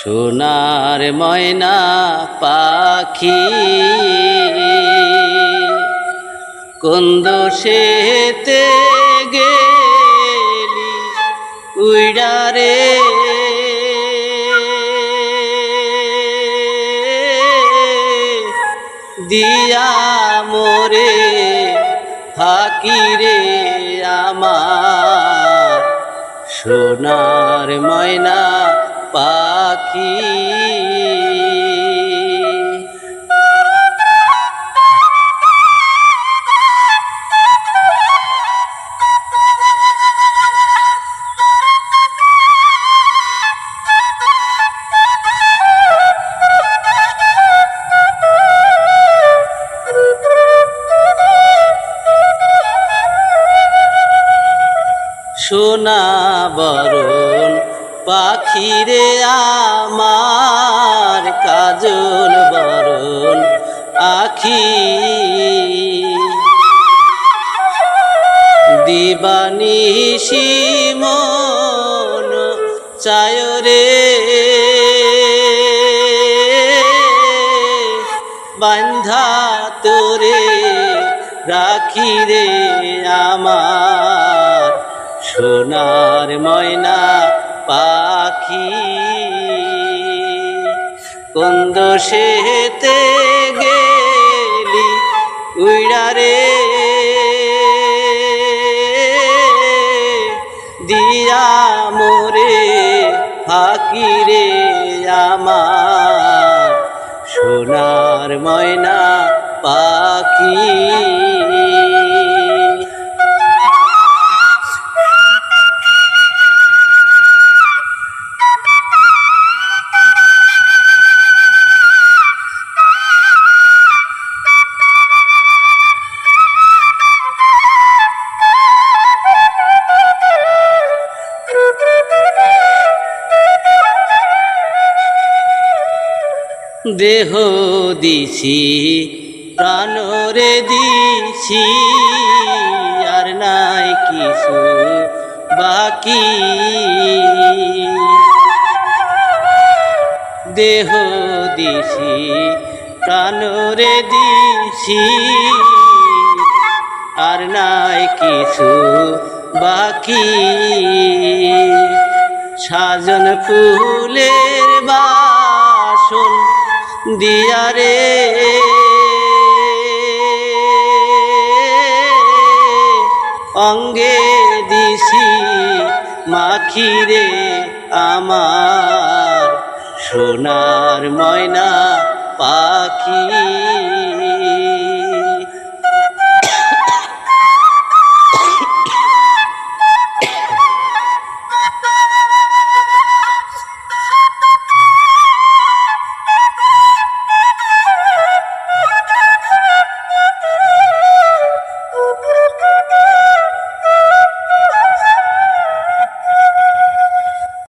সোনার ময়না পাখি। কোন দোষেতে গেলি উইডারে দিয়া মোরে ফাঁকি রে আমার। সোনার ময়না পাখি। সোনা বরণ পাখিরে আমার কাজল বরণ আখি। দিবানিশি মন চায় রে। বান্ধা তোরে রাখি রে আমার সোনার ময়না পাখি। কোন দোষেতে গেলি উইড়ারে দিয়া মোরে ফাঁকি রে আমার। সোনার ময়না পাখি। দেহ দিছি, প্রাণরে দিছি, আর নাই কিছু বাকি। দেহ দিছি, প্রাণরে দিছি, আর নাই কিছু বাকি। সাজন ফুলের বাসন দিয়ারে অঙ্গে দিছি মাখিরে আমার। সোনার ময়না পাখি